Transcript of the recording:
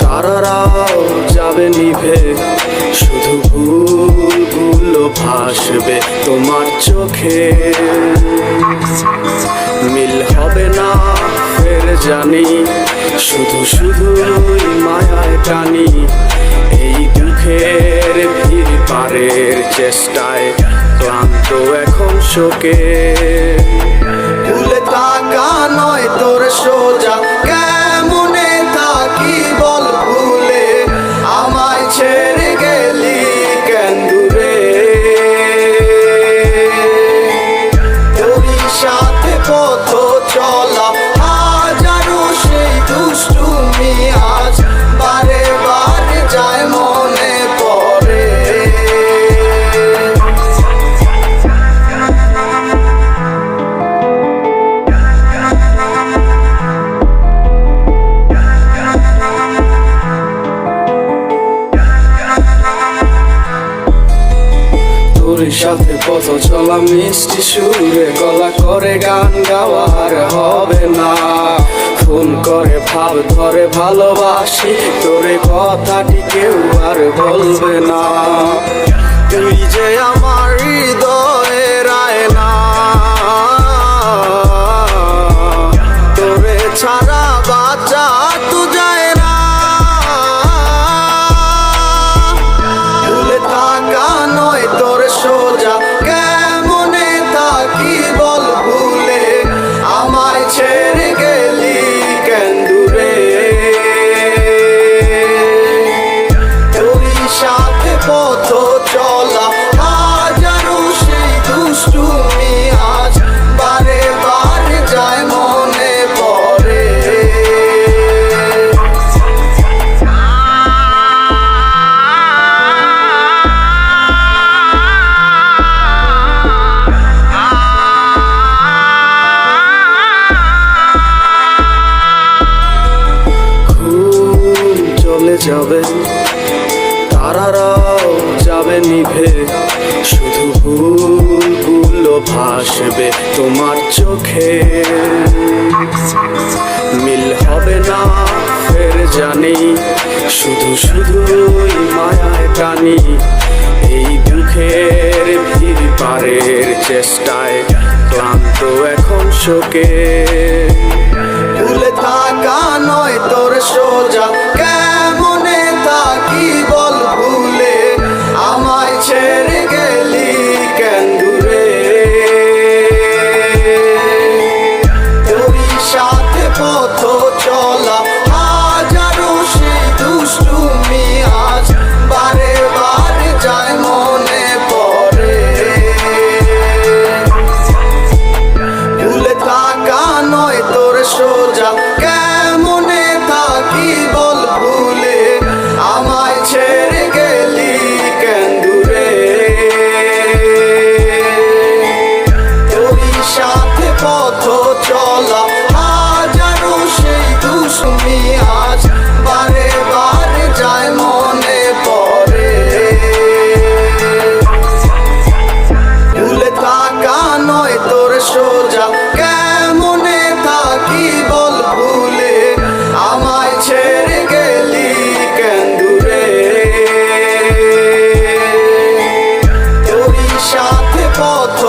তারারাও যাবে নিভে। শুধু ভুলগুলো ভাসবে তোমার চোখে। মিল হবে না ফের জানি, শুধু শুধুই মায়ায় টানি। এই দুঃখের ভিড় পারের চেষ্টায় ক্লান্ত এখন শোকে। chair. সাথে পথ চলা মিষ্টি সুরে গলা করে গান গাওয়ার হবে না। খুন করে ভাব, ধরে ভালোবাসি, তোরে কথাটি কেউ আর বলবে না। তুই যে আমার হৃদয়ের যাবে, তারারাও যাবে নিভে। শুধু ভুলগুলো ভাসবে তোমার চোখে। মিল হবে না ফের জানি, শুধু শুধুই মায়ায় টানি। এই দুঃখের ভিড় পারের চেষ্টায় ক্লান্ত এখন শোকে। সাথে পথ